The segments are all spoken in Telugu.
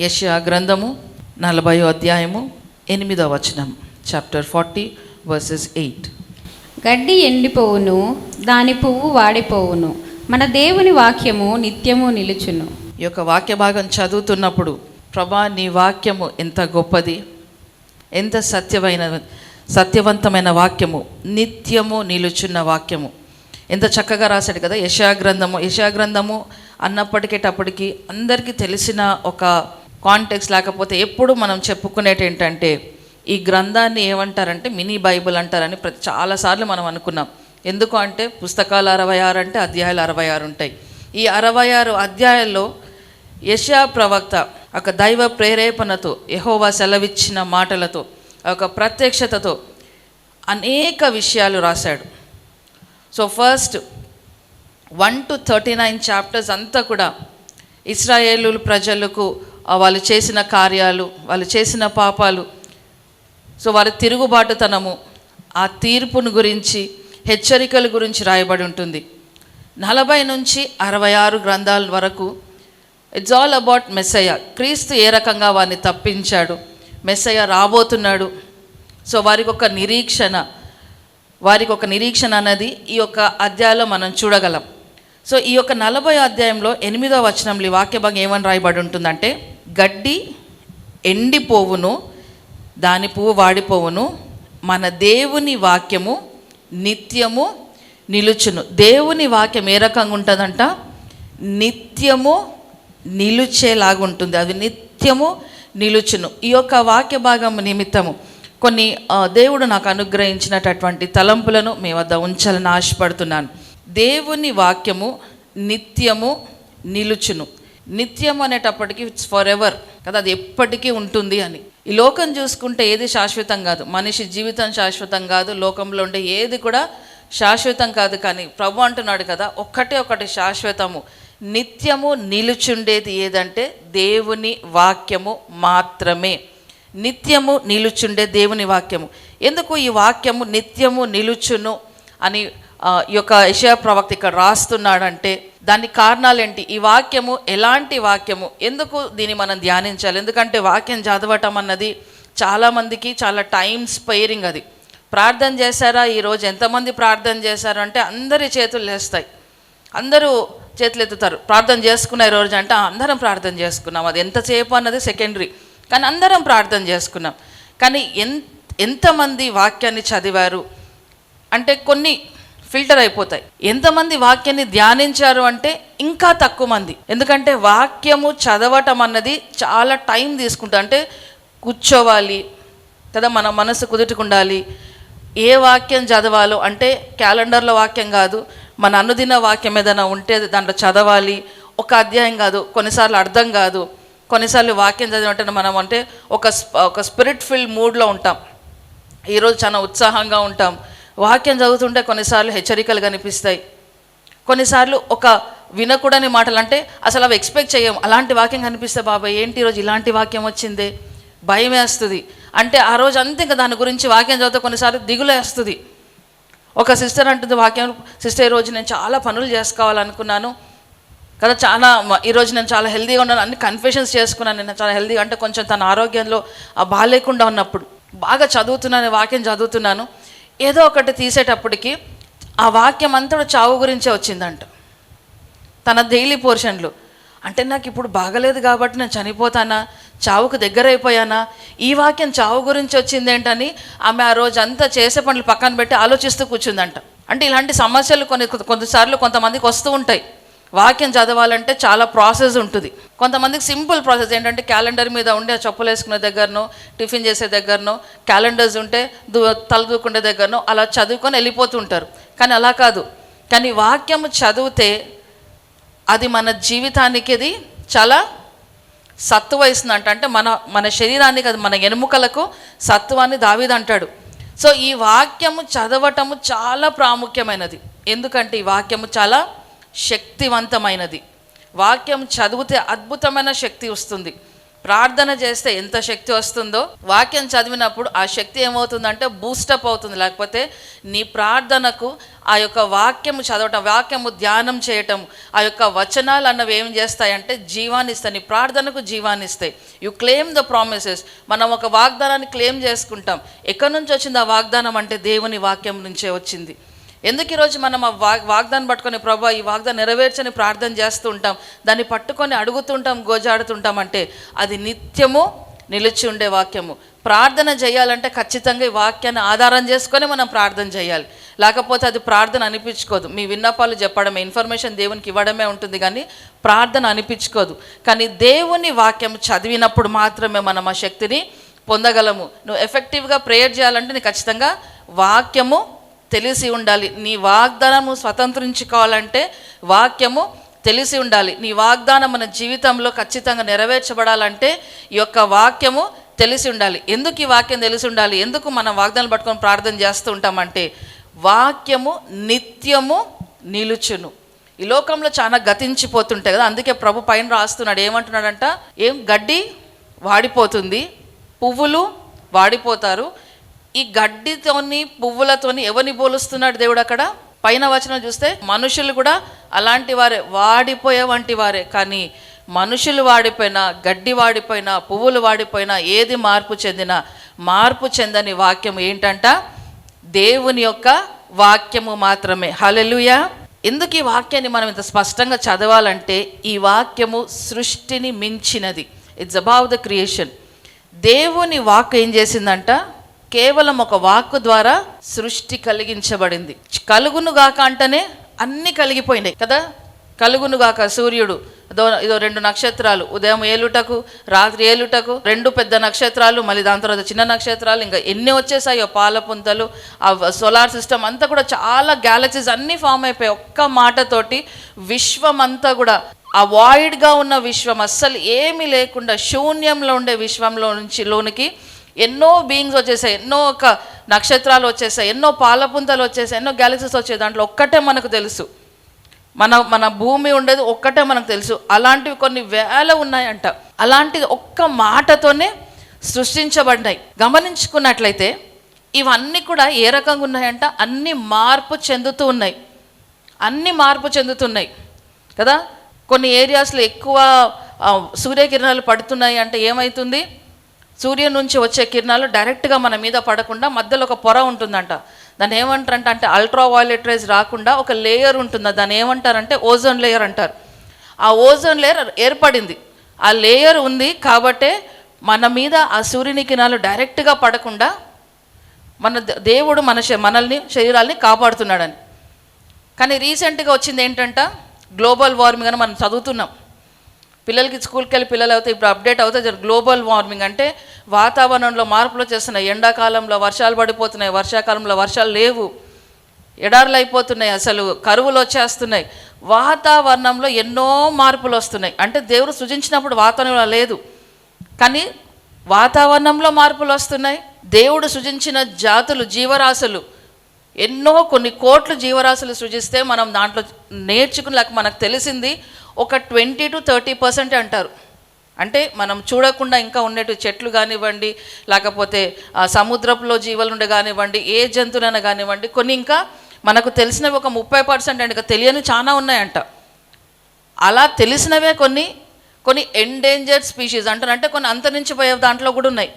యెషయా గ్రంథము నలభయో అధ్యాయము ఎనిమిదో వచనం చాప్టర్ ఫార్టీ వర్సెస్ ఎయిట్ గడ్డి ఎండిపోవును దాని పువ్వు వాడిపోవును మన దేవుని వాక్యము నిత్యము నిలుచును. ఈ యొక్క వాక్య భాగం చదువుతున్నప్పుడు ప్రభా నీ వాక్యము ఎంత గొప్పది ఎంత సత్యమైన సత్యవంతమైన వాక్యము నిత్యము నిలుచున్న వాక్యము. ఎంత చక్కగా రాశాడు కదా యశా గ్రంథము. యశా గ్రంథము అన్నప్పటికేటప్పటికి అందరికీ తెలిసిన ఒక కాంటెక్స్ లేకపోతే ఎప్పుడు మనం చెప్పుకునేటి ఏంటంటే ఈ గ్రంథాన్ని ఏమంటారంటే మినీ బైబిల్ అంటారని ప్రతి చాలాసార్లు మనం అనుకున్నాం. ఎందుకు అంటే పుస్తకాలు అరవై ఆరు అంటే అధ్యాయాలు అరవై ఆరు ఉంటాయి. ఈ అరవై ఆరు అధ్యాయాల్లో యశా ప్రవక్త ఒక దైవ ప్రేరేపణతో యహోవా సెలవిచ్చిన మాటలతో ఒక ప్రత్యక్షతతో అనేక విషయాలు రాశాడు. So first one two thirty nine chapters అంతా కూడా ఇస్రాయేలు ప్రజలకు వాళ్ళు చేసిన కార్యాలు వాళ్ళు చేసిన పాపాలు. సో వారి తిరుగుబాటుతనము ఆ తీర్పును గురించి హెచ్చరికల గురించి రాయబడి ఉంటుంది. నలభై నుంచి అరవై ఆరు గ్రంథాల వరకు ఇట్స్ ఆల్ అబౌట్ మెస్సయ్య క్రీస్తు ఏ రకంగా వారిని తప్పించాడు? మెస్సయ్య రాబోతున్నాడు. సో వారికి ఒక నిరీక్షణ వారికి ఒక నిరీక్షణ అన్నది ఈ యొక్క అధ్యాయంలో మనం చూడగలం. సో ఈ యొక్క నలభై అధ్యాయంలో ఎనిమిదో వచనంలో ఈ వాక్య భాగం ఏమని రాయబడి ఉంటుందంటే గడ్డి ఎండిపోవును దాని పువ్వు వాడిపోవును మన దేవుని వాక్యము నిత్యము నిలుచును. దేవుని వాక్యం ఏ రకంగా ఉంటుందంట? నిత్యము నిలుచేలాగుంటుంది. అది నిత్యము నిలుచును. ఈ యొక్క వాక్య భాగం నిమిత్తము కొన్ని దేవుడు నాకు అనుగ్రహించినటువంటి తలంపులను మీ వద్ద ఉంచాలని ఆశపడుతున్నాను. దేవుని వాక్యము నిత్యము నిలుచును. నిత్యం అనేటప్పటికి ఇట్స్ ఫర్ ఎవర్ కదా అది ఎప్పటికీ ఉంటుంది అని. ఈ లోకం చూసుకుంటే ఏది శాశ్వతం కాదు. మనిషి జీవితం శాశ్వతం కాదు. లోకంలో ఉండే ఏది కూడా శాశ్వతం కాదు కానీ ప్రభు అంటున్నాడు కదా ఒక్కటే ఒకటి శాశ్వతము. నిత్యము నిలుచుండేది ఏదంటే దేవుని వాక్యము మాత్రమే. నిత్యము నిలుచుండే దేవుని వాక్యము. ఎందుకు ఈ వాక్యము నిత్యము నిలుచును అని ఈ యొక్క యశయ ప్రవక్త ఇక్కడ రాస్తున్నాడంటే దాని కారణాలు ఏంటి ఈ వాక్యము ఎలాంటి వాక్యము? ఎందుకు దీన్ని మనం ధ్యానించాలి? ఎందుకంటే వాక్యం చదవటం అన్నది చాలామందికి చాలా టైం స్పైరింగ్ అది. ప్రార్థన చేశారా? ఈరోజు ఎంతమంది ప్రార్థన చేశారు అంటే అందరి చేతులు లేస్తాయి. అందరూ చేతులు ఎత్తుతారు. ప్రార్థన చేసుకున్న ఈ రోజు అంటే అందరం ప్రార్థన చేసుకున్నాం. అది ఎంతసేపు అన్నది సెకండరీ. కానీ అందరం ప్రార్థన చేసుకున్నాం. కానీ ఎన్ ఎంతమంది వాక్యాన్ని చదివారు? అంటే కొన్ని ఫిల్టర్ అయిపోతాయి. ఎంతమంది వాక్యాన్ని ధ్యానించారు అంటే ఇంకా తక్కువ మంది. ఎందుకంటే వాక్యము చదవటం అన్నది చాలా టైం తీసుకుంటా. అంటే కూర్చోవాలి కదా మన మనసు కుదుటకుండాలి. ఏ వాక్యం చదవాలో అంటే క్యాలెండర్లో వాక్యం కాదు మన అనుదిన వాక్యం ఏదైనా ఉంటే దాంట్లో చదవాలి. ఒక అధ్యాయం కాదు కొన్నిసార్లు అర్థం కాదు. కొన్నిసార్లు వాక్యం చదివినట్టు మనం అంటే ఒక ఒక స్పిరిట్ ఫిల్ మూడ్లో ఉంటాం. ఈరోజు చాలా ఉత్సాహంగా ఉంటాం. వాక్యం చదువుతుంటే కొన్నిసార్లు హెచ్చరికలు కనిపిస్తాయి. కొన్నిసార్లు ఒక వినకూడని మాటలు అంటే అసలు అవి ఎక్స్పెక్ట్ చేయం అలాంటి వాక్యం కనిపిస్తే బాబాయ్ ఏంటి ఈరోజు ఇలాంటి వాక్యం వచ్చిందే? భయం వేస్తుంది. అంటే ఆ రోజు అంతే ఇంకా దాని గురించి వాక్యం చదివితే కొన్నిసార్లు దిగులేస్తుంది ఒక సిస్టర్ అంటుంది వాక్యం సిస్టర్ ఈరోజు నేను చాలా పనులు చేసుకోవాలనుకున్నాను. కదా చాలా ఈరోజు నేను చాలా హెల్తీగా ఉన్నాను. అన్ని కన్ఫెషన్స్ చేసుకున్నాను. నేను చాలా హెల్తీగా అంటే కొంచెం తన ఆరోగ్యంలో ఆ బాగాలేకుండా ఉన్నప్పుడు బాగా చదువుతున్నాను వాక్యం చదువుతున్నాను. ఏదో ఒకటి తీసేటప్పటికి ఆ వాక్యం అంతా చావు గురించే వచ్చిందంట. తన డైలీ పోర్షన్లు అంటే నాకు ఇప్పుడు బాగలేదు కాబట్టి నేను చనిపోతానా? చావుకు దగ్గర అయిపోయానా ఈ వాక్యం చావు గురించి వచ్చింది ఏంటని ఆమె ఆ రోజు అంతా చేసే పనులు పక్కన పెట్టి ఆలోచిస్తూ కూర్చుందంట. అంటే ఇలాంటి సమస్యలు కొన్ని కొంతసార్లు కొంతమందికి వస్తూ ఉంటాయి. వాక్యం చదవాలంటే చాలా ప్రాసెస్ ఉంటుంది. కొంతమందికి సింపుల్ ప్రాసెస్ ఏంటంటే క్యాలెండర్ మీద ఉండే ఆ చెప్పులు వేసుకునే దగ్గరనో టిఫిన్ చేసే దగ్గరనో క్యాలెండర్స్ ఉంటే దు తల దూకుండే దగ్గరనో అలా చదువుకొని వెళ్ళిపోతుంటారు కానీ అలా కాదు. కానీ వాక్యం చదివితే అది మన జీవితానికి అది చాలా సత్తువ ఇస్తుందంట. అంటే మన మన శరీరానికి అది మన ఎనుముకలకు సత్వాన్ని దావిదంటాడు సో ఈ వాక్యము చదవటము చాలా ప్రాముఖ్యమైనది. ఎందుకంటే ఈ వాక్యము చాలా శక్తివంతమైనది. వాక్యం చదివితే అద్భుతమైన శక్తి వస్తుంది. ప్రార్థన చేస్తే ఎంత శక్తి వస్తుందో వాక్యం చదివినప్పుడు ఆ శక్తి ఏమవుతుందంటే బూస్టప్ అవుతుంది. లేకపోతే నీ ప్రార్థనకు ఆ యొక్క వాక్యము చదవటం వాక్యము ధ్యానం చేయటం ఆ యొక్క వచనాలు అన్నవి ఏం చేస్తాయంటే జీవాన్ని ఇస్తాయి నీ ప్రార్థనకు జీవాన్ని ఇస్తాయి యు క్లెయిమ్ ద ప్రామిసెస్ మనం ఒక వాగ్దానాన్ని క్లెయిమ్ చేసుకుంటాం. ఎక్కడి నుంచి వచ్చింది ఆ వాగ్దానం అంటే దేవుని వాక్యం నుంచే వచ్చింది. ఎందుకు ఈరోజు మనం ఆ వాగ్ వాగ్దాన్ని పట్టుకొని ప్రభా ఈ వాగ్దానం నెరవేర్చని ప్రార్థన చేస్తూ ఉంటాం దాన్ని పట్టుకొని అడుగుతుంటాం గోజాడుతుంటాం అంటే అది నిత్యము నిలిచి ఉండే వాక్యము. ప్రార్థన చేయాలంటే ఖచ్చితంగా ఈ వాక్యాన్ని ఆధారం చేసుకొని మనం ప్రార్థన చేయాలి. లేకపోతే అది ప్రార్థన అనిపించుకోదు. మీ విన్నపాలు చెప్పడమే ఇన్ఫర్మేషన్ దేవునికి ఇవ్వడమే ఉంటుంది కానీ ప్రార్థన అనిపించుకోదు. కానీ దేవుని వాక్యం చదివినప్పుడు మాత్రమే మనం ఆ శక్తిని పొందగలము. నువ్వు ఎఫెక్టివ్గా ప్రేయర్ చేయాలంటే నీకు ఖచ్చితంగా వాక్యము తెలిసి ఉండాలి. నీ వాగ్దానము స్వతంత్రించుకోవాలంటే వాక్యము తెలిసి ఉండాలి. నీ వాగ్దానం మన జీవితంలో ఖచ్చితంగా నెరవేర్చబడాలంటే ఈ యొక్క వాక్యము తెలిసి ఉండాలి. ఎందుకు ఈ వాక్యం తెలిసి ఉండాలి? ఎందుకు మనం వాగ్దానం పట్టుకొని ప్రార్థన చేస్తూ ఉంటామంటే వాక్యము నిత్యము నిలుచును. ఈ లోకంలో చాలా గతించిపోతుంటాయి కదా. అందుకే ప్రభు పైన రాస్తున్నాడు. ఏమంటున్నాడంట? ఏం? గడ్డి వాడిపోతుంది పువ్వులు వాడిపోతారు ఈ గడ్డితోని పువ్వులతోని ఎవరిని పోలుస్తున్నాడు దేవుడు అక్కడ? పైన వచనం చూస్తే మనుషులు కూడా అలాంటి వారే వాడిపోయే వంటి వారే. కానీ మనుషులు వాడిపోయినా గడ్డి వాడిపోయినా పువ్వులు వాడిపోయినా ఏది మార్పు చెందినా మార్పు చెందని వాక్యం ఏంటంట? దేవుని యొక్క వాక్యము మాత్రమే. హలెలుయా ఎందుకు ఈ వాక్యాన్ని మనం ఇంత స్పష్టంగా చదవాలంటే ఈ వాక్యము సృష్టిని మించినది. ఇట్స్ అబౌవ్ ద క్రియేషన్ దేవుని వాక్ ఏం చేసిందంట? కేవలం ఒక వాక్కు ద్వారా సృష్టి కలిగించబడింది. కలుగును గాక అంటేనే అన్ని కలిగిపోయినాయి కదా? కలుగును గాక సూర్యుడు ఇదో ఇదో రెండు నక్షత్రాలు ఉదయం ఏలుటకు రాత్రి ఏలుటకు రెండు పెద్ద నక్షత్రాలు మళ్ళీ దాని తర్వాత చిన్న నక్షత్రాలు ఇంకా ఎన్ని వచ్చేసాయో పాలపుంతలు ఆ సోలార్ సిస్టమ్ అంతా కూడా చాలా గ్యాలక్సీస్ అన్నీ ఫామ్ అయిపోయాయి ఒక్క మాటతోటి విశ్వం అంతా కూడా ఆ వాయిడ్గా ఉన్న విశ్వం అస్సలు ఏమీ లేకుండా శూన్యంలో ఉండే విశ్వంలో నుంచి లోనికి ఎన్నో బీయింగ్స్ వచ్చేసాయి ఎన్నో ఒక నక్షత్రాలు వచ్చేసాయి ఎన్నో పాలపుంతలు వచ్చేసాయి ఎన్నో గ్యాలక్సీస్ వచ్చాయి. దాంట్లో ఒక్కటే మనకు తెలుసు. మన మన భూమి ఉండేది ఒక్కటే మనకు తెలుసు. అలాంటివి కొన్ని వేల ఉన్నాయంట. అలాంటిది ఒక్క మాటతోనే సృష్టించబడ్డాయి. గమనించుకున్నట్లయితే ఇవన్నీ కూడా ఏ రకంగా ఉన్నాయంట? అన్ని మార్పు చెందుతూ ఉన్నాయి. అన్ని మార్పు చెందుతున్నాయి కదా? కొన్ని ఏరియాస్లో ఎక్కువ సూర్యకిరణాలు పడుతున్నాయి అంటే ఏమవుతుంది సూర్యుని నుంచి వచ్చే కిరణాలు డైరెక్ట్గా మన మీద పడకుండా మధ్యలో ఒక పొర ఉంటుందంట. దాన్ని ఏమంటారంట అంటే అల్ట్రా వైలెట్ రేస్ రాకుండా ఒక లేయర్ ఉంటుంది. దాన్ని ఏమంటారంటే ఓజోన్ లేయర్ అంటారు. ఆ ఓజోన్ లేయర్ ఏర్పడింది. ఆ లేయర్ ఉంది కాబట్టే మన మీద ఆ సూర్యుని కిరణాలు డైరెక్ట్గా పడకుండా మన దే- దేవుడు మన శ- మనల్ని శరీరాల్ని కాపాడుతున్నాడని. కానీ రీసెంట్గా వచ్చింది ఏంటంట? గ్లోబల్ వార్మింగ్ అని మనం చదువుతున్నాం. పిల్లలకి స్కూల్కి వెళ్ళి పిల్లలు అవుతాయి ఇప్పుడు అప్డేట్ అవుతాయి గ్లోబల్ వార్మింగ్ అంటే వాతావరణంలో మార్పులు వచ్చేస్తున్నాయి ఎండాకాలంలో వర్షాలు పడిపోతున్నాయి. వర్షాకాలంలో వర్షాలు లేవు. ఎడారులు అయిపోతున్నాయి అసలు. కరువులు వచ్చేస్తున్నాయి. వాతావరణంలో ఎన్నో మార్పులు వస్తున్నాయి. అంటే దేవుడు సృజించినప్పుడు వాతావరణంలో లేదు. కానీ వాతావరణంలో మార్పులు వస్తున్నాయి. దేవుడు సృజించిన జాతులు జీవరాశులు ఎన్నో కొన్ని కోట్లు జీవరాశులు సృజిస్తే మనం దాంట్లో నేర్చుకుని లేక మనకు తెలిసింది. ఒక ట్వంటీ టు థర్టీ పర్సెంట్ అంటారు. అంటే మనం చూడకుండా ఇంకా ఉండేటి చెట్లు కానివ్వండి లేకపోతే ఆ, సముద్రంలో జీవాలు ఉండే కానివ్వండి ఏ జంతువులైనా కానివ్వండి కొన్ని ఇంకా మనకు తెలిసినవి ఒక ముప్పై పర్సెంట్ అండి ఇంకా తెలియని చాలా ఉన్నాయంట. అలా తెలిసినవే కొన్ని కొన్ని ఎండేంజర్డ్ స్పీషీస్ అంటారు అంటే కొన్ని అంతరించిపోయే దాంట్లో కూడా ఉన్నాయి.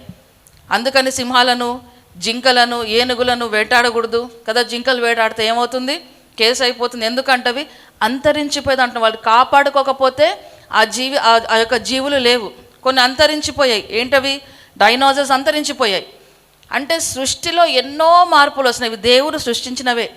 అందుకని సింహాలను జింకలను ఏనుగులను వేటాడకూడదు. కదా జింకలు వేటాడితే ఏమవుతుంది? కేసు అయిపోతుంది. ఎందుకంటవి? అంతరించిపోయే దాంట్లో వాళ్ళు కాపాడుకోకపోతే ఆ జీవి ఆ- ఆ యొక్క జీవులు లేవు. కొన్ని అంతరించిపోయాయి. ఏంటవి? డైనోజర్స్ అంతరించిపోయాయి. అంటే సృష్టిలో ఎన్నో మార్పులు వస్తున్నాయి. ఇవి దేవుడు సృష్టించినవే.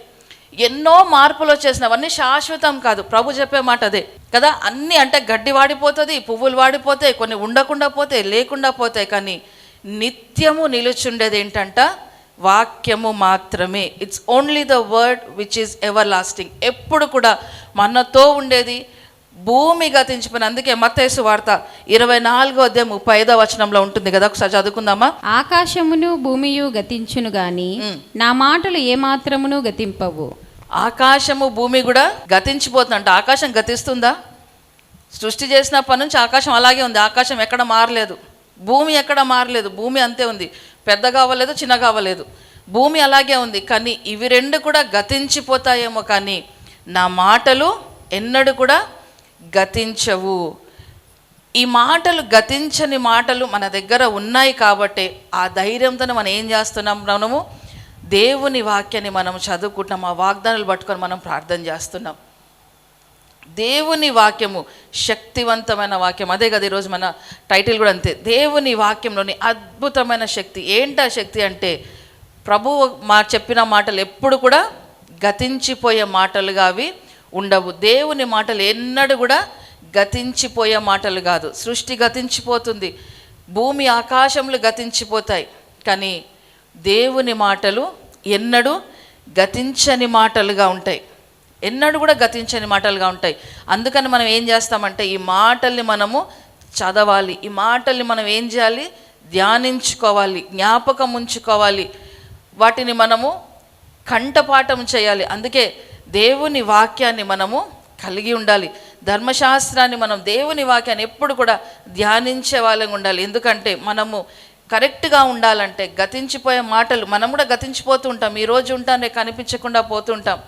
ఎన్నో మార్పులు వచ్చేసినవన్నీ శాశ్వతం కాదు. ప్రభు చెప్పే మాట అదే. కదా? అన్నీ అంటే గడ్డి వాడిపోతుంది పువ్వులు వాడిపోతాయి కొన్ని ఉండకుండా పోతాయి లేకుండా పోతాయి కానీ నిత్యము నిలుచుండేది ఏంటంట? వాక్యము మాత్రమే. It's only the word which is everlasting ఎప్పుడు కూడా మనతో ఉండేది భూమి గతించిపోయిన అందుకే మత్తేసు వార్త ఇరవై నాలుగో అధ్యాయం ముప్పై ఐదో వచనంలో ఉంటుంది కదా ఒకసారి చదువుకుందామా? ఆకాశమును భూమియు గతించును గాని నా మాటలు ఏమాత్రమును గతింపవు. ఆకాశము భూమి కూడా గతించిపోతుందంట. ఆకాశం గతిస్తుందా? సృష్టి చేసినప్పటి నుంచి ఆకాశం అలాగే ఉంది. ఆకాశం ఎక్కడ మారలేదు. భూమి ఎక్కడ మారలేదు. భూమి అంతే ఉంది. పెద్దగా అవ్వలేదు చిన్నగా అవ్వలేదు. భూమి అలాగే ఉంది కానీ ఇవి రెండు కూడా గతించిపోతాయేమో కానీ నా మాటలు ఎన్నడూ కూడా గతించవు. ఈ మాటలు గతించని మాటలు మన దగ్గర ఉన్నాయి కాబట్టి ఆ ధైర్యంతో మనం ఏం చేస్తున్నాం మనము? దేవుని వాక్యాన్ని మనం చదువుకుంటున్నాం ఆ వాగ్దానాలు పట్టుకొని మనం ప్రార్థన చేస్తున్నాం. దేవుని వాక్యము శక్తివంతమైన వాక్యం. అదే కదా ఈరోజు మన టైటిల్ కూడా అంతే. దేవుని వాక్యంలోని అద్భుతమైన శక్తి. ఏంటా శక్తి అంటే ప్రభువు మా చెప్పిన మాటలు ఎప్పుడు కూడా గతించిపోయే మాటలుగా అవి ఉండవు. దేవుని మాటలు ఎన్నడూ కూడా గతించిపోయే మాటలు కాదు. సృష్టి గతించిపోతుంది. భూమి ఆకాశములు గతించిపోతాయి. కానీ దేవుని మాటలు ఎన్నడూ గతించని మాటలుగా ఉంటాయి. ఎన్నడూ కూడా గతించని మాటలుగా ఉంటాయి. అందుకని మనం ఏం చేస్తామంటే ఈ మాటల్ని మనము చదవాలి. ఈ మాటల్ని మనం ఏం చేయాలి? ధ్యానించుకోవాలి జ్ఞాపకం ఉంచుకోవాలి. వాటిని మనము కంఠపాఠం చేయాలి. అందుకే దేవుని వాక్యాన్ని మనము కలిగి ఉండాలి. ధర్మశాస్త్రాన్ని మనం దేవుని వాక్యాన్ని ఎప్పుడు కూడా ధ్యానించే వాళ్ళగా ఉండాలి. ఎందుకంటే మనము కరెక్ట్గా ఉండాలంటే గతించిపోయే మాటలు మనం కూడా గతించిపోతూ ఉంటాం. ఈరోజు ఉంటానే కనిపించకుండా పోతుంటాం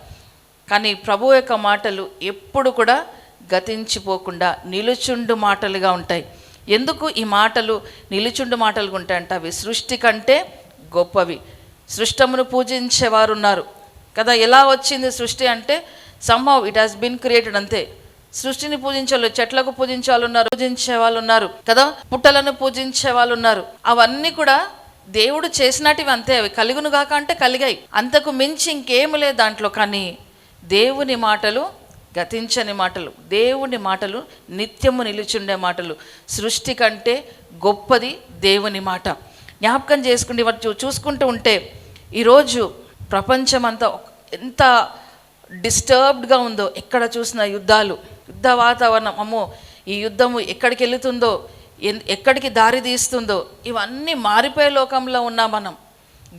కానీ ప్రభు యొక్క మాటలు ఎప్పుడు కూడా గతించిపోకుండా నిలుచుండు మాటలుగా ఉంటాయి. ఎందుకు ఈ మాటలు నిలుచుండు మాటలుగా ఉంటాయంట అవి సృష్టి కంటే గొప్పవి. సృష్టమును పూజించేవారు ఉన్నారు. కదా ఎలా వచ్చింది సృష్టి అంటే సంభవ్ ఇట్ హాస్ బిన్ క్రియేటెడ్ అంతే. సృష్టిని పూజించాలి చెట్లకు పూజించే వాళ్ళు ఉన్నారు పూజించే వాళ్ళు ఉన్నారు. కదా పుట్టలను పూజించే వాళ్ళు ఉన్నారు. అవన్నీ కూడా దేవుడు చేసినటివి అంతే. అవి కలుగునుగాక అంటే కలిగాయి. అంతకు మించి ఇంకేం లేదు దాంట్లో. కానీ దేవుని మాటలు గతించని మాటలు దేవుని మాటలు నిత్యము నిలుచుండే మాటలు. సృష్టి కంటే గొప్పది దేవుని మాట. జ్ఞాపకం చేసుకుంటే వాటి చూ- చూసుకుంటూ ఉంటే ఈరోజు ప్రపంచమంతా అంతా ఎంత డిస్టర్బ్డ్గా ఉందో ఎక్కడ చూసిన యుద్ధాలు యుద్ధ వాతావరణం అమ్మో ఈ యుద్ధము ఎక్కడికి వెళుతుందో ఎక్కడికి దారి తీస్తుందో ఇవన్నీ మారిపోయే లోకంలో ఉన్నాం మనం.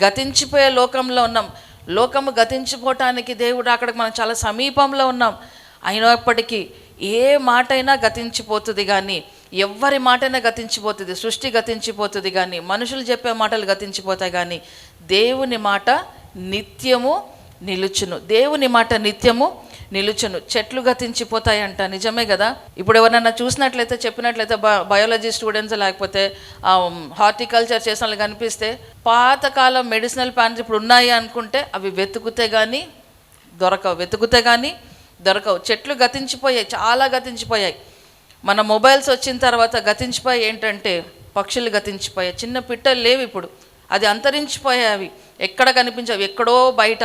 గతించిపోయే లోకంలో ఉన్నాం. లోకము గతించిపోవటానికి దేవుడు అక్కడికి మనం చాలా సమీపంలో ఉన్నాం. అయినప్పటికీ ఏ మాట అయినా గతించిపోతుంది కానీ ఎవ్వరి మాటైనా గతించిపోతుంది సృష్టి గతించిపోతుంది కానీ మనుషులు చెప్పే మాటలు గతించిపోతాయి కానీ దేవుని మాట నిత్యము నిలుచును. దేవుని మాట నిత్యము నిలుచును. చెట్లు గతించిపోతాయంట. నిజమే కదా? ఇప్పుడు ఎవరైనా చూసినట్లయితే చెప్పినట్లయితే బ బయాలజీ స్టూడెంట్స్ లేకపోతే హార్టికల్చర్ చేసిన వాళ్ళు కనిపిస్తే పాతకాలం మెడిసినల్ ప్లాంట్స్ ఇప్పుడు ఉన్నాయి అనుకుంటే అవి వెతుకుతే కానీ దొరకవు. వెతుకుతే కానీ దొరకవు. చెట్లు గతించిపోయాయి. చాలా గతించిపోయాయి. మన మొబైల్స్ వచ్చిన తర్వాత గతించిపోయి ఏంటంటే పక్షులు గతించిపోయాయి. చిన్న పిట్టలు లేవు ఇప్పుడు. అది అంతరించిపోయాయి అవి. ఎక్కడ కనిపించవు. ఎక్కడో బయట.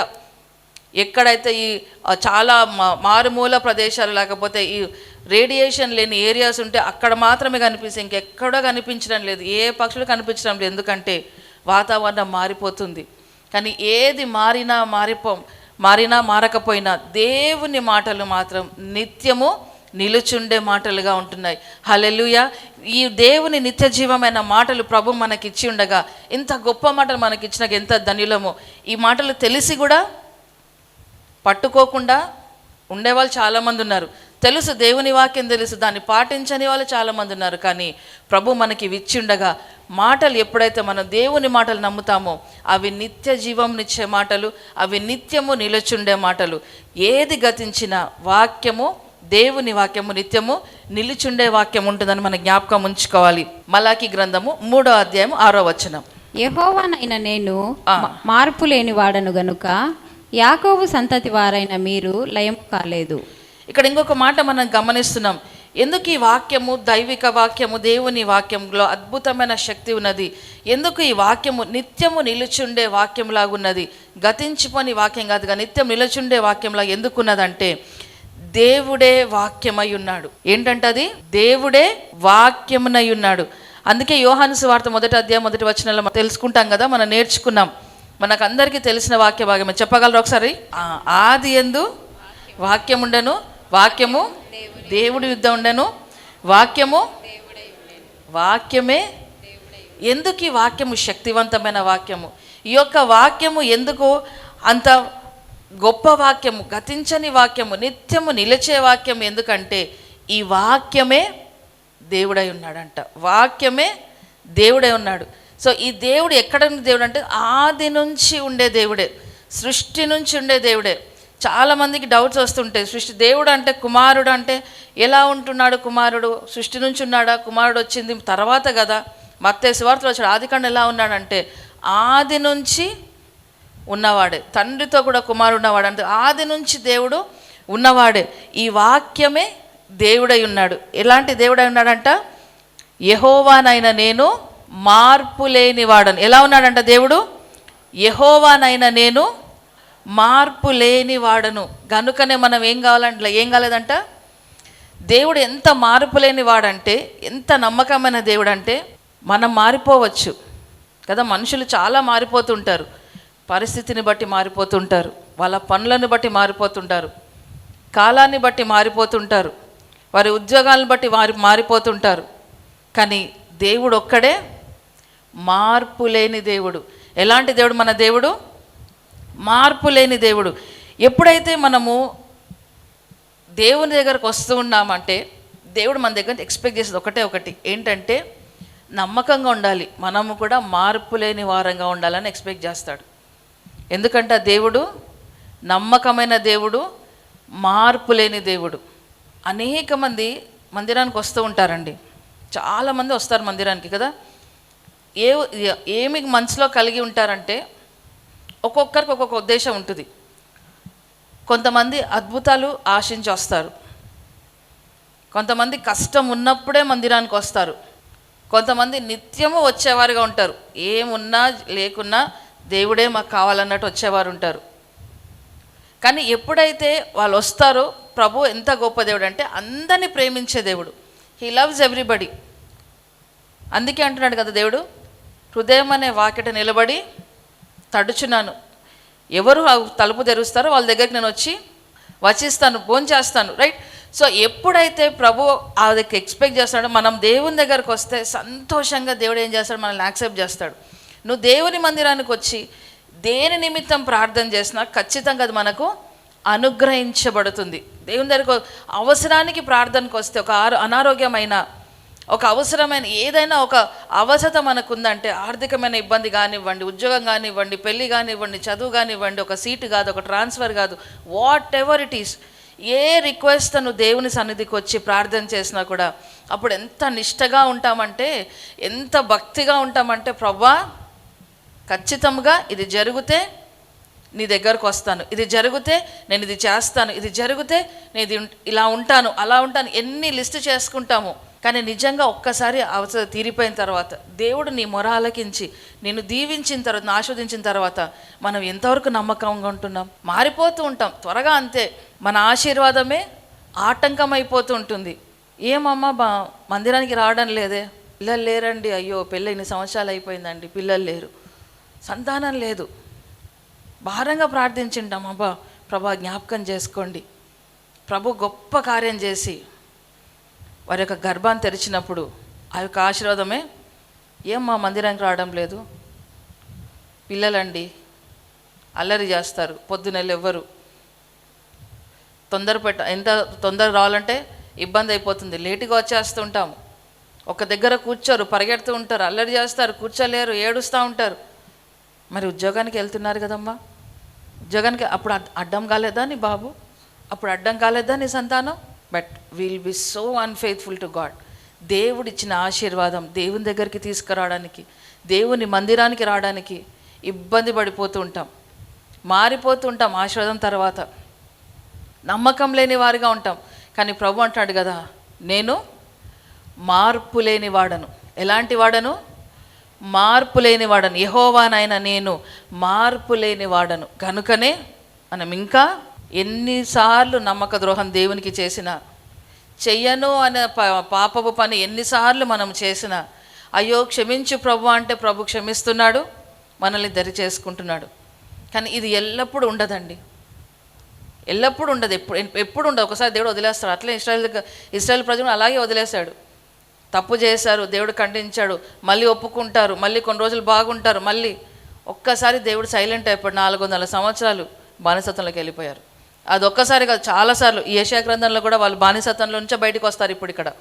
ఎక్కడైతే ఈ చాలా మారుమూల ప్రదేశాలు లేకపోతే ఈ రేడియేషన్ లేని ఏరియాస్ ఉంటే అక్కడ మాత్రమే కనిపిస్తే ఇంకెక్కడో కనిపించడం లేదు. ఏ పక్షులు కనిపించడం లేదు. ఎందుకంటే వాతావరణం మారిపోతుంది. కానీ ఏది మారినా మారిపో మారినా మారకపోయినా దేవుని మాటలు మాత్రం నిత్యము నిలుచుండే మాటలుగా ఉంటున్నాయి. హలెలుయ ఈ దేవుని నిత్య జీవమైన మాటలు ప్రభు మనకిచ్చి ఉండగా ఇంత గొప్ప మాటలు మనకిచ్చినాక ఎంత ధన్యులము. ఈ మాటలు తెలిసి కూడా పట్టుకోకుండా ఉండేవాళ్ళు చాలామంది ఉన్నారు. తెలుసు దేవుని వాక్యం తెలుసు దాన్ని పాటించని వాళ్ళు చాలామంది ఉన్నారు కానీ ప్రభు మనకి ఇచ్చి ఉండగా మాటలు ఎప్పుడైతే మనం దేవుని మాటలు నమ్ముతామో అవి నిత్య జీవంనిచ్చే మాటలు అవి నిత్యము నిలుచుండే మాటలు. ఏది గతించిన వాక్యము దేవుని వాక్యము నిత్యము నిలుచుండే వాక్యం ఉంటుందని మన జ్ఞాపకం ఉంచుకోవాలి. మలాకి గ్రంథము మూడో అధ్యాయం ఆరో వచనం. యహోవానైన నేను మార్పు లేని వాడను గనుక యాకోబు సంతతి వారైన మీరు లయము కాలేదు. ఇక్కడ ఇంకొక మాట మనం గమనిస్తున్నాం. ఎందుకు ఈ వాక్యము దైవిక వాక్యము దేవుని వాక్యంలో అద్భుతమైన శక్తి ఉన్నది? ఎందుకు ఈ వాక్యము నిత్యము నిలుచుండే వాక్యంలాగున్నది గతించిపోని వాక్యం కాదు కానీ నిత్యం నిలుచుండే వాక్యంలా ఎందుకున్నదంటే దేవుడే వాక్యమై ఉన్నాడు. ఏంటంటే అది? దేవుడే వాక్యమునై ఉన్నాడు. అందుకే యోహాను సువార్త మొదటి అధ్యాయం మొదటి వచనంలో మనం తెలుసుకుంటాం కదా మనం నేర్చుకున్నాం. మనకు అందరికీ తెలిసిన వాక్య భాగమే. చెప్పగలరు ఒకసారి? ఆది ఎందు వాక్యం ఉండను వాక్యము దేవుడి యుద్ధ ఉండెను వాక్యము వాక్యమే ఎందుకు ఈ వాక్యము శక్తివంతమైన వాక్యము? ఈ యొక్క వాక్యము ఎందుకు అంత గొప్ప వాక్యము గతించని వాక్యము నిత్యము నిలిచే వాక్యం ఎందుకంటే ఈ వాక్యమే దేవుడై ఉన్నాడంట. వాక్యమే దేవుడై ఉన్నాడు. సో ఈ దేవుడు ఎక్కడ ఉన్న దేవుడు అంటే ఆది నుంచి ఉండే దేవుడే సృష్టి నుంచి ఉండే దేవుడే. చాలామందికి డౌట్స్ వస్తుంటాయి. సృష్టి దేవుడు అంటే కుమారుడు అంటే ఎలా ఉంటున్నాడు కుమారుడు? సృష్టి నుంచి ఉన్నాడా? కుమారుడు వచ్చింది తర్వాత కదా. మత్తే శివార్తలు వచ్చాడు ఆదికాండ ఎలా ఉన్నాడంటే ఆది నుంచి ఉన్నవాడే తండ్రితో కూడా కుమారుడు ఉన్నవాడు అంటే ఆది నుంచి దేవుడు ఉన్నవాడే. ఈ వాక్యమే దేవుడై ఉన్నాడు. ఎలాంటి దేవుడై ఉన్నాడంట? యహోవానైన నేను మార్పు లేని వాడని. ఎలా ఉన్నాడంట దేవుడు? యహోవానైన నేను మార్పు లేని వాడను. గనుకనే మనం ఏం కావాలంట ఏం కాలేదంట? దేవుడు ఎంత మార్పు లేని వాడంటే ఎంత నమ్మకమైన దేవుడు అంటే మనం మారిపోవచ్చు. కదా మనుషులు చాలా మారిపోతుంటారు. పరిస్థితిని బట్టి మారిపోతుంటారు. వాళ్ళ పనులను బట్టి మారిపోతుంటారు. కాలాన్ని బట్టి మారిపోతుంటారు. వారి ఉద్యోగాలను బట్టి వారి మారిపోతుంటారు. కానీ దేవుడు ఒక్కడే మార్పు లేని దేవుడు. ఎలాంటి దేవుడు మన దేవుడు? మార్పు లేని దేవుడు. ఎప్పుడైతే మనము దేవుని దగ్గరకు వస్తూ ఉన్నామంటే దేవుడు మన దగ్గర ఎక్స్పెక్ట్ చేసేది ఒకటే ఒకటి. ఏంటంటే నమ్మకంగా ఉండాలి. మనము కూడా మార్పు లేని వారంగా ఉండాలని ఎక్స్పెక్ట్ చేస్తాడు. ఎందుకంటే ఆ దేవుడు నమ్మకమైన దేవుడు మార్పు లేని దేవుడు. అనేక మంది మందిరానికి వస్తూ ఉంటారండి. చాలామంది వస్తారు మందిరానికి కదా? ఏ ఏమి మనసులో కలిగి ఉంటారంటే ఒక్కొక్కరికి ఒక్కొక్క ఉద్దేశం ఉంటుంది. కొంతమంది అద్భుతాలు ఆశించి వస్తారు. కొంతమంది కష్టం ఉన్నప్పుడే మందిరానికి వస్తారు. కొంతమంది నిత్యము వచ్చేవారుగా ఉంటారు. ఏమున్నా లేకున్నా దేవుడే మాకు కావాలన్నట్టు వచ్చేవారు ఉంటారు. కానీ ఎప్పుడైతే వాళ్ళు వస్తారో ప్రభు ఎంత గొప్ప దేవుడు అంటే అందరినీ ప్రేమించే దేవుడు. హీ లవ్స్ ఎవ్రీబడి అందుకే అంటున్నాడు కదా దేవుడు హృదయం అనే వాకిట నిలబడి తడుచున్నాను. ఎవరు ఆ తలుపు తెరుస్తారో వాళ్ళ దగ్గరికి నేను వచ్చి వచిస్తాను భోంచేస్తాను రైట్ సో ఎప్పుడైతే ప్రభు అదికి ఎక్స్పెక్ట్ చేస్తాడో మనం దేవుని దగ్గరకు వస్తే సంతోషంగా దేవుడు ఏం చేస్తాడు? మనల్ని యాక్సెప్ట్ చేస్తాడు. నువ్వు దేవుని మందిరానికి వచ్చి దేని నిమిత్తం ప్రార్థన చేసినా ఖచ్చితంగా అది మనకు అనుగ్రహించబడుతుంది. దేవుని దగ్గరకు అవసరానికి ప్రార్థనకు వస్తే ఒక ఆరో అనారోగ్యమైన ఒక అవసరమైన ఏదైనా ఒక అవసరత మనకు ఉందంటే ఆర్థికమైన ఇబ్బంది కానివ్వండి ఉద్యోగం కానివ్వండి పెళ్ళి కానివ్వండి చదువు కానివ్వండి ఒక సీటు కాదు ఒక ట్రాన్స్ఫర్ కాదు whatever it is a request నువ్వు దేవుని సన్నిధికి వచ్చి ప్రార్థన చేసినా కూడా అప్పుడు ఎంత నిష్టగా ఉంటామంటే ఎంత భక్తిగా ఉంటామంటే ప్రభా ఖచ్చితంగా ఇది జరిగితే నీ దగ్గరకు వస్తాను ఇది జరిగితే నేను ఇది చేస్తాను ఇది జరిగితే నేను ఇది ఇలా ఉంటాను అలా ఉంటాను ఎన్ని లిస్ట్ చేసుకుంటాము. కానీ నిజంగా ఒక్కసారి అవసరం తీరిపోయిన తర్వాత దేవుడు నీ మొర ఆలకించి నిన్ను దీవించిన తర్వాత ఆస్వాదించిన తర్వాత మనం ఎంతవరకు నమ్మకంగా ఉంటున్నాం? మారిపోతూ ఉంటాం. త్వరగా అంతే. మన ఆశీర్వాదమే ఆటంకం అయిపోతూ ఉంటుంది. ఏమమ్మా బా మందిరానికి రావడం లేదే? పిల్లలు లేరండి. అయ్యో పెళ్ళి ఇన్ని సంవత్సరాలు అయిపోయిందండి. పిల్లలు లేరు. సంతానం లేదు. భారంగా ప్రార్థించింటాం. అబ్బా ప్రభా జ్ఞాపకం చేసుకోండి. ప్రభు గొప్ప కార్యం చేసి వారి యొక్క గర్భాన్ని తెరిచినప్పుడు ఆ యొక్క ఆశీర్వాదమే ఏం మా మందిరానికి రావడం లేదు. పిల్లలండి అల్లరి చేస్తారు పొద్దునెళ్ళి ఎవ్వరు తొందర పెట్ట ఎంత తొందర రావాలంటే ఇబ్బంది అయిపోతుంది. లేటుగా వచ్చేస్తుంటాము ఒక దగ్గర కూర్చోరు పరిగెడుతూ ఉంటారు అల్లరి చేస్తారు కూర్చోలేరు ఏడుస్తూ ఉంటారు. మరి ఉద్యోగానికి వెళ్తున్నారు కదమ్మా. ఉద్యోగానికి అప్పుడు అడ్డం కాలేదా నీ బాబు? అప్పుడు అడ్డం కాలేదా నీ సంతానం? But will be so unfaithful to God దేవుడు ఇచ్చిన ఆశీర్వాదం దేవుని దగ్గరికి తీసుకురావడానికి దేవుని మందిరానికి రావడానికి ఇబ్బంది పడిపోతూ ఉంటాం. మారిపోతూ ఉంటాం ఆశీర్వాదం తర్వాత. నమ్మకం లేని వారిగా ఉంటాం. కానీ ప్రభు అంటాడు కదా నేను మార్పు లేని వాడను. ఎలాంటి వాడను? మార్పు లేని వాడను. యహోవానైనా నేను మార్పు లేని వాడను. కనుకనే మనం ఇంకా ఎన్నిసార్లు నమ్మక ద్రోహం దేవునికి చేసిన చెయ్యను అనే ప- పాపపు పని ఎన్నిసార్లు మనం చేసిన అయ్యో క్షమించు ప్రభు అంటే ప్రభు క్షమిస్తున్నాడు మనల్ని దరి చేసుకుంటున్నాడు. కానీ ఇది ఎల్లప్పుడూ ఉండదండి. ఎల్లప్పుడూ ఉండదు. ఎప్పుడు ఎప్పుడు ఉండదు. ఒకసారి దేవుడు వదిలేస్తాడు. అట్లే ఇస్రాయల్ ఇస్రాయల్ ప్రజలు అలాగే వదిలేశాడు. తప్పు చేశారు దేవుడు ఖండించాడు మళ్ళీ ఒప్పుకుంటారు మళ్ళీ కొన్ని రోజులు బాగుంటారు మళ్ళీ ఒక్కసారి దేవుడు సైలెంట్ అయిపోయాడు. నాలుగు వందల సంవత్సరాలు బానిసత్వంలోకి వెళ్ళిపోయారు. అది ఒక్కసారి కాదు చాలాసార్లు ఈ ఏషియా గ్రంథంలో కూడా వాళ్ళు బానిసత్వంలో నుంచే బయటకు వస్తారు ఇప్పుడు ఇక్కడ.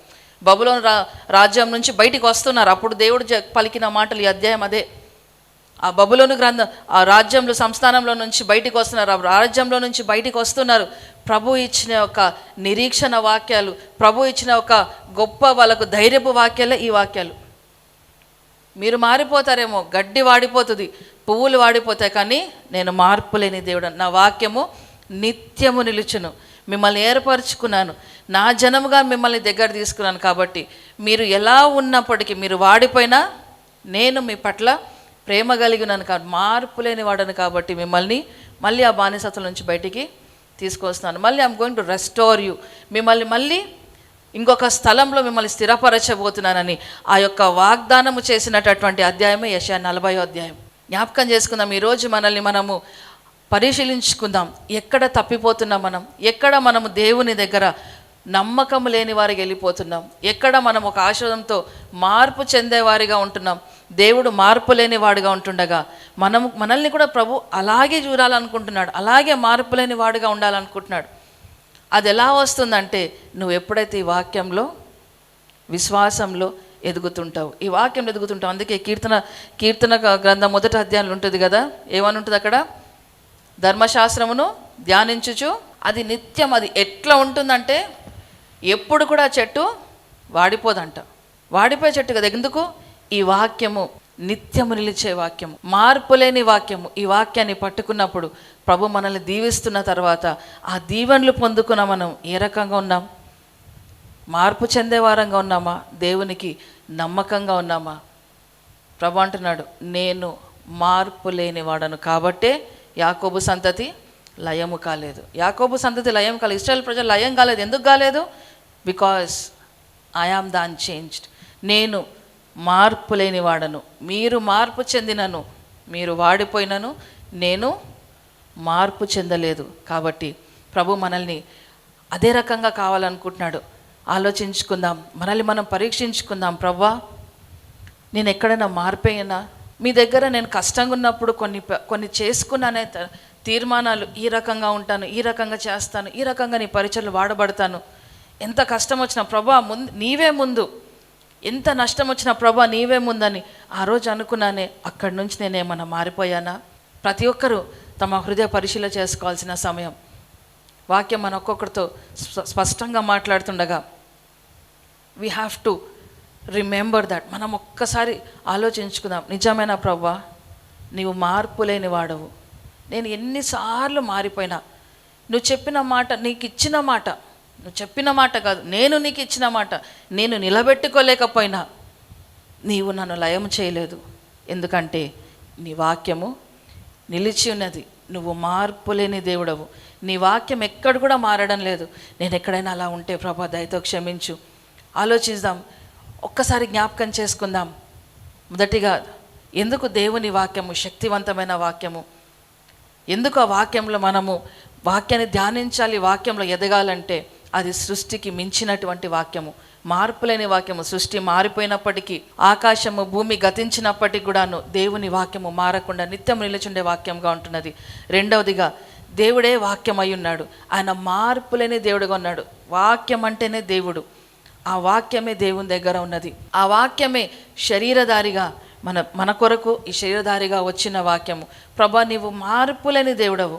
బబులోని రా రాజ్యం నుంచి బయటికి వస్తున్నారు. అప్పుడు దేవుడు జ- పలికిన మాటలు ఈ అధ్యాయం అదే. ఆ బబులోని గ్రంథం ఆ రాజ్యంలో సంస్థానంలో నుంచి బయటికి వస్తున్నారు. ఆ రాజ్యంలో నుంచి బయటికి వస్తున్నారు. ప్రభు ఇచ్చిన ఒక నిరీక్షణ వాక్యాలు ప్రభు ఇచ్చిన ఒక గొప్ప వాళ్ళకు ధైర్యపు వాక్యాలే ఈ వాక్యాలు. మీరు మారిపోతారేమో గడ్డి వాడిపోతుంది పువ్వులు వాడిపోతాయి కానీ నేను మార్పు లేని దేవుడు. నా వాక్యము నిత్యము నిలుచును. మిమ్మల్ని ఏర్పరచుకున్నాను. నా జనముగా మిమ్మల్ని దగ్గర తీసుకున్నాను కాబట్టి మీరు ఎలా ఉన్నప్పటికీ మీరు వాడిపోయినా నేను మీ పట్ల ప్రేమ కలిగినాను కాబట్టి మార్పు లేని వాడను కాబట్టి మిమ్మల్ని మళ్ళీ ఆ బానిసత్వం నుంచి బయటికి తీసుకొస్తున్నాను. మళ్ళీ I'm going to restore you మిమ్మల్ని మళ్ళీ ఇంకొక స్థలంలో మిమ్మల్ని స్థిరపరచబోతున్నానని ఆ యొక్క వాగ్దానము చేసినటువంటి అధ్యాయమే యశా నలభయో అధ్యాయం. జ్ఞాపకం చేసుకుందాం. ఈరోజు మనల్ని మనము పరిశీలించుకుందాం. ఎక్కడ తప్పిపోతున్నాం మనం? ఎక్కడ మనము దేవుని దగ్గర నమ్మకం లేని వారికి వెళ్ళిపోతున్నాం? ఎక్కడ మనం ఒక ఆశ్రదంతో మార్పు చెందేవారిగా ఉంటున్నాం? దేవుడు మార్పు లేని వాడుగా ఉంటుండగా మనం మనల్ని కూడా ప్రభు అలాగే చూడాలనుకుంటున్నాడు. అలాగే మార్పు లేని వాడుగా ఉండాలనుకుంటున్నాడు. అది ఎలా వస్తుందంటే నువ్వు ఎప్పుడైతే ఈ వాక్యంలో విశ్వాసంలో ఎదుగుతుంటావు? ఈ వాక్యంలో ఎదుగుతుంటావు. అందుకే కీర్తన కీర్తన గ్రంథం మొదటి అధ్యాయంలో ఉంటుంది కదా? ఏమని ఉంటుంది అక్కడ? ధర్మశాస్త్రమును ధ్యానించుచు అది నిత్యం అది ఎట్లా ఉంటుందంటే ఎప్పుడు కూడా చెట్టు వాడిపోదంట. వాడిపోయే చెట్టు కదా ఎందుకు? ఈ వాక్యము నిత్యము నిలిచే వాక్యము మార్పు లేని వాక్యము ఈ వాక్యాన్ని పట్టుకున్నప్పుడు ప్రభు మనల్ని దీవిస్తున్న తర్వాత ఆ దీవెనలు పొందుకున్న మనం ఏ రకంగా ఉన్నాం? మార్పు చెందేవారంగా ఉన్నామా? దేవునికి నమ్మకంగా ఉన్నామా? ప్రభు అంటున్నాడు నేను మార్పు లేని వాడను కాబట్టే యాకోబు సంతతి లయము కాలేదు. యాకోబు సంతతి లయం కాలేదు. ఇస్రాయల్ ప్రజలు లయం కాలేదు. ఎందుకు కాలేదు? Because I am done changed నేను మార్పు లేని వాడను. మీరు మార్పు చెందినను. మీరు వాడిపోయినను. నేను మార్పు చెందలేదు. కాబట్టి ప్రభు మనల్ని అదే రకంగా కావాలనుకుంటున్నాడు. ఆలోచించుకుందాం. మనల్ని మనం పరీక్షించుకుందాం. ప్రవ్వా నేను ఎక్కడైనా మార్పేయనా? మీ దగ్గర నేను కష్టంగా ఉన్నప్పుడు కొన్ని ప- కొన్ని చేసుకున్నానే తీర్మానాలు ఈ రకంగా ఉంటాను ఈ రకంగా చేస్తాను ఈ రకంగా నీ పరిచయలు వాడబడతాను. ఎంత కష్టం వచ్చినా ప్రభా ముందు నీవే ముందు. ఎంత నష్టం వచ్చినా ప్రభా నీవే ముందని ఆ రోజు అనుకున్నానే అక్కడి నుంచి నేనేమన్నా మారిపోయానా? ప్రతి ఒక్కరూ తమ హృదయ పరిశీలన చేసుకోవాల్సిన సమయం. వాక్యం మన ఒక్కొక్కరితో స్ప- స్పష్టంగా మాట్లాడుతుండగా we have to remember that మనం ఒక్కసారి ఆలోచించుకుందాం. నిజమైన ప్రభా నీవు మార్పు లేని వాడవు. నేను ఎన్నిసార్లు మారిపోయినా. నువ్వు చెప్పిన మాట నీకు ఇచ్చిన మాట. నువ్వు చెప్పిన మాట కాదు. నేను నీకు ఇచ్చిన మాట. నేను నిలబెట్టుకోలేకపోయినా. నీవు నన్ను లయం చేయలేదు. ఎందుకంటే నీ వాక్యము నిలిచి ఉన్నది. నువ్వు మార్పు లేని దేవుడవు. నీ వాక్యం ఎక్కడ కూడా మారడం లేదు. నేను ఎక్కడైనా అలా ఉంటే ప్రభా దయతో క్షమించు. ఆలోచిద్దాం. ఒక్కసారి జ్ఞాపకం చేసుకుందాం. మొదటిగా ఎందుకు దేవుని వాక్యము శక్తివంతమైన వాక్యము? ఎందుకు ఆ వాక్యంలో మనము వాక్యాన్ని ధ్యానించాలి వాక్యంలో ఎదగాలంటే అది సృష్టికి మించినటువంటి వాక్యము. మార్పులేని వాక్యము సృష్టి మారిపోయినప్పటికీ ఆకాశము భూమి గతించినప్పటికీ కూడాను దేవుని వాక్యము మారకుండా నిత్యం నిలుచుండే వాక్యంగా ఉంటున్నది. రెండవదిగా దేవుడే వాక్యం అయి ఉన్నాడు. ఆయన మార్పులేని దేవుడుగా ఉన్నాడు. వాక్యం అంటేనే దేవుడు. ఆ వాక్యమే దేవుని దగ్గర ఉన్నది. ఆ వాక్యమే శరీరధారిగా మన మన కొరకు ఈ శరీరధారిగా వచ్చిన వాక్యము. ప్రభా నీవు మార్పులేని దేవుడవు.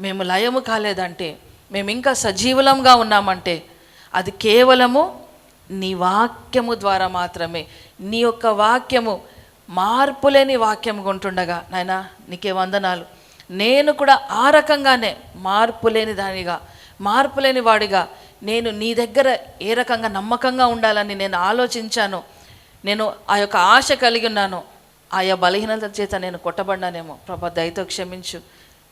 మేము లయము కాలేదంటే మేము ఇంకా సజీవులంగా ఉన్నామంటే అది కేవలము నీ వాక్యము ద్వారా మాత్రమే. నీ యొక్క వాక్యము మార్పులేని వాక్యము కొంటుండగా నాయనా నీకే వందనాలు. నేను కూడా ఆ రకంగానే మార్పులేని దానిగా మార్పులేని వాడిగా నేను నీ దగ్గర ఏ రకంగా నమ్మకంగా ఉండాలని నేను ఆలోచించాను. నేను ఆ యొక్క ఆశ కలిగి ఉన్నాను. ఆయా బలహీనత చేత నేను కొట్టబడ్డానేమో. ప్రభా దయతో క్షమించు.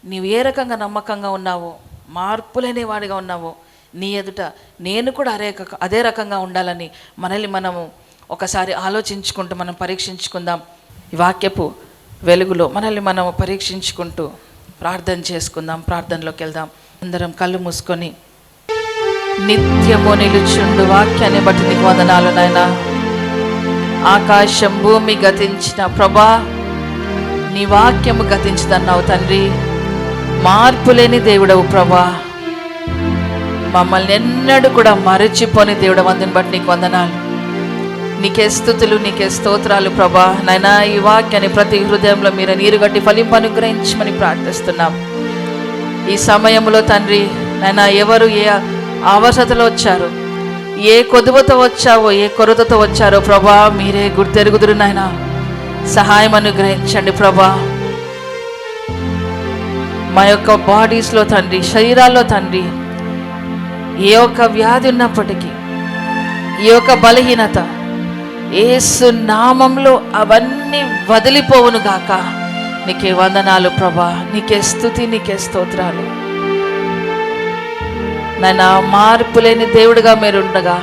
నీవు ఏ రకంగా నమ్మకంగా ఉన్నావో? మార్పులేని వాడిగా ఉన్నావో. నీ ఎదుట నేను కూడా అదే అదే రకంగా ఉండాలని మనల్ని మనము ఒకసారి ఆలోచించుకుంటూ మనం పరీక్షించుకుందాం. ఈ వాక్యపు వెలుగులో మనల్ని మనము పరీక్షించుకుంటూ ప్రార్థన చేసుకుందాం ప్రార్థనలోకి వెళ్దాం. అందరం కళ్ళు మూసుకొని నిత్యము నిలుచుండు వాక్యాన్ని బట్టి నీకు వందనాలు నాయన. ఆకాశం భూమి గతించిన ప్రభా నీ వాక్యము గతించదన్నావు తండ్రి. మార్పు లేని దేవుడవు ప్రభా. మమ్మల్ని ఎన్నడూ కూడా మరచిపోని దేవుడు వందని బట్టి నీకు వందనాలు. నీకే స్థుతులు నీకే స్తోత్రాలు ప్రభా. నైనా ఈ వాక్యాన్ని ప్రతి హృదయంలో మీరు నీరు గట్టి ఫలింపు అనుగ్రహించమని ప్రార్థిస్తున్నాం. ఈ సమయంలో తండ్రి నైనా ఎవరు ఏ అవసరతలో వచ్చారు. ఏ కొదువతో వచ్చావో ఏ కొరతతో వచ్చారో ప్రభా మీరే గుర్తెరుగుదురు నాయన. సహాయం అనుగ్రహించండి ప్రభా. మా యొక్క బాడీస్లో తండ్రి శరీరాల్లో తండ్రి ఏ ఒక్క వ్యాధి ఉన్నప్పటికీ ఈ యొక్క బలహీనత ఏసు నామంలో అవన్నీ వదిలిపోవును గాక నీకే వందనాలు ప్రభా. నీకే స్థుతి నీకే స్తోత్రాలు. నాయన మార్పు లేని దేవుడిగా మీరుండగా.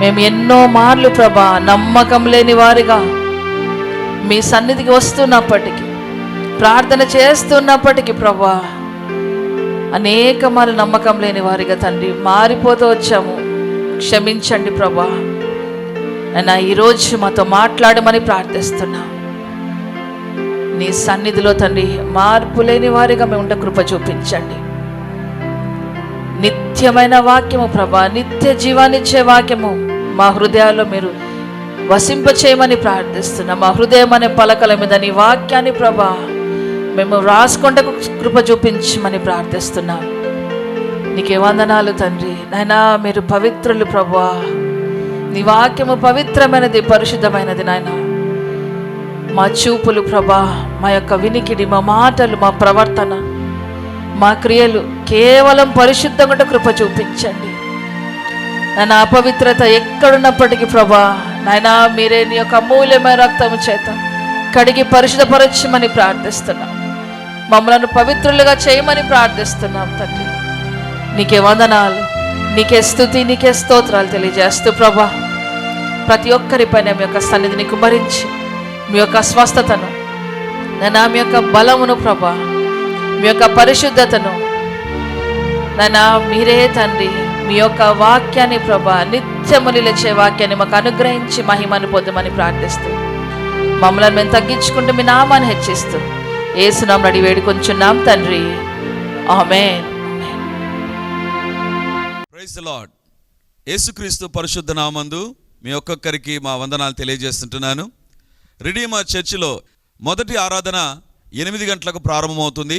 మేము ఎన్నో మార్లు ప్రభా నమ్మకం లేని వారిగా మీ సన్నిధికి వస్తున్నప్పటికీ ప్రార్థన చేస్తున్నప్పటికీ ప్రభా అనేక మార్లు నమ్మకం లేని వారిగా తండ్రి మారిపోతూ వచ్చాము. క్షమించండి ప్రభా. నన్ను ఈరోజు మాతో మాట్లాడమని ప్రార్థిస్తున్నాం. నీ సన్నిధిలో తండ్రి మార్పు లేని వారిగా మేము ఉండ కృప చూపించండి. నిత్యమైన వాక్యము ప్రభా నిత్య జీవాన్నిచ్చే వాక్యము. మా హృదయాల్లో మీరు వసింపచేయమని ప్రార్థిస్తున్నాం. మా హృదయం అనే పలకల మీద నీ వాక్యాన్ని ప్రభా మేము రాసుకుంటకు కృప చూపించమని ప్రార్థిస్తున్నాం. నీకే వందనాలు తండ్రి. నాయనా మీరు పవిత్రులు ప్రభా. నీ వాక్యము పవిత్రమైనది పరిశుద్ధమైనది నాయన. మా చూపులు ప్రభా మా యొక్క వినికిడి మా మాటలు మా ప్రవర్తన మా క్రియలు కేవలం పరిశుద్ధంగా కృప చూపించండి. నన్ను అపవిత్రత ఎక్కడున్నప్పటికీ ప్రభా నాయనా మీరే నీ యొక్క అమూల్యమైన రక్తము చేత కడిగి పరిశుద్ధపరచమని ప్రార్థిస్తున్నాం. మమ్మలను పవిత్రులుగా చేయమని ప్రార్థిస్తున్నాం తండ్రి. నీకే వందనాలు నీకే స్థుతి నీకే స్తోత్రాలు తెలియజేస్తూ ప్రభా ప్రతి ఒక్కరిపైన మీ యొక్క సన్నిధిని కుమరించి మీ యొక్క స్వస్థతను నా మీ యొక్క బలమును ప్రభా మీ యొక్క పరిశుద్ధతను నానా మీరే తండ్రి. మీ యొక్క వాక్యాన్ని ప్రభా నిత్యము నిలిచే వాక్యాన్ని మాకు అనుగ్రహించి మహిమను పొందమని ప్రార్థిస్తూ. మమ్మల్ని మేము తగ్గించుకుంటూ మీ నామాన్ని హెచ్చిస్తూ. ఏసునాం నడి వేడుకొంచున్నాం తండ్రి. ఆమె ప్రైజ్ లార్డ్ యేసుక్రీస్తు పరిశుద్ధ నామందు మీ ఒక్కొక్కరికి మా వందనాలు తెలియజేస్తుంటున్నాను. రిడీమర్ చర్చిలో మొదటి ఆరాధన ఎనిమిది గంటలకు ప్రారంభమవుతుంది.